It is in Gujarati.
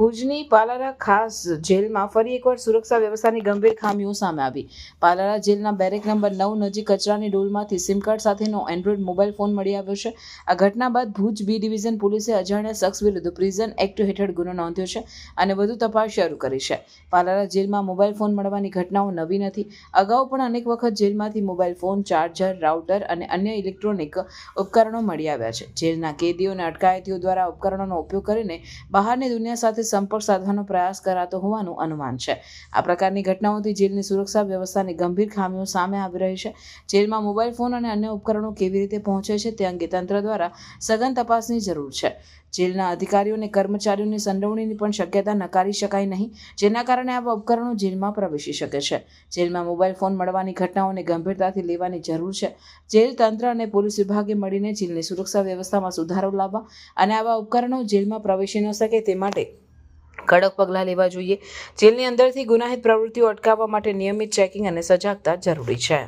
ભુજની પાલારા ખાસ જેલમાં ફરી એકવાર સુરક્ષા વ્યવસ્થાની ગંભીર ખામીઓ સામે આવી. પાલારા જેલના બેરેક નંબર નવ નજીક કચરાની ડોલમાંથી સિમ કાર્ડ સાથેનો એન્ડ્રોઈડ મોબાઈલ ફોન મળી આવ્યો છે. આ ઘટના બાદ ભુજ બી ડિવિઝન પોલીસે અજાણ્યા શખ્સ વિરુદ્ધ પ્રિઝન એક્ટ હેઠળ ગુનો નોંધ્યો છે અને વધુ તપાસ શરૂ કરી છે. પાલારા જેલમાં મોબાઈલ ફોન મળવાની ઘટનાઓ નવી નથી. અગાઉ પણ અનેક વખત જેલમાંથી મોબાઈલ ફોન, ચાર્જર, રાઉટર અને અન્ય ઇલેક્ટ્રોનિક ઉપકરણો મળી આવ્યા છે. જેલના કેદીઓને અટકાયતીઓ દ્વારા ઉપકરણોનો ઉપયોગ કરીને બહારની દુનિયા સાથે સંપર્ક સાધવાનો પ્રયાસ કરાતો હોવાનું અનુમાન છે. આ પ્રકારની ઘટનાઓથી જેલની સુરક્ષા વ્યવસ્થાની ગંભીર ખામીઓ સામે આવી રહી છે. જેલમાં મોબાઈલ ફોન અને અન્ય ઉપકરણો કેવી રીતે પહોંચે છે તે અંગે તંત્ર દ્વારા સઘન તપાસની જરૂર છે. જેલના અધિકારીઓ અને કર્મચારીઓની સંડોવણીની પણ શક્યતા નકારી શકાય નહીં, જેના કારણે આવા ઉપકરણો જેલમાં પ્રવેશી શકે છે. જેલમાં મોબાઈલ ફોન મળવાની ઘટનાઓને ગંભીરતાથી લેવાની જરૂર છે. જેલ તંત્ર અને પોલીસ વિભાગે મળીને જેલની સુરક્ષા વ્યવસ્થામાં સુધારો લાવવા અને આવા ઉપકરણો જેલમાં પ્રવેશી ન શકે તે માટે કડક પગલાં લેવા જોઈએ. જેલની અંદરથી ગુનાહિત પ્રવૃત્તિઓ અટકાવવા માટે નિયમિત ચેકિંગ અને સજાગતા જરૂરી છે.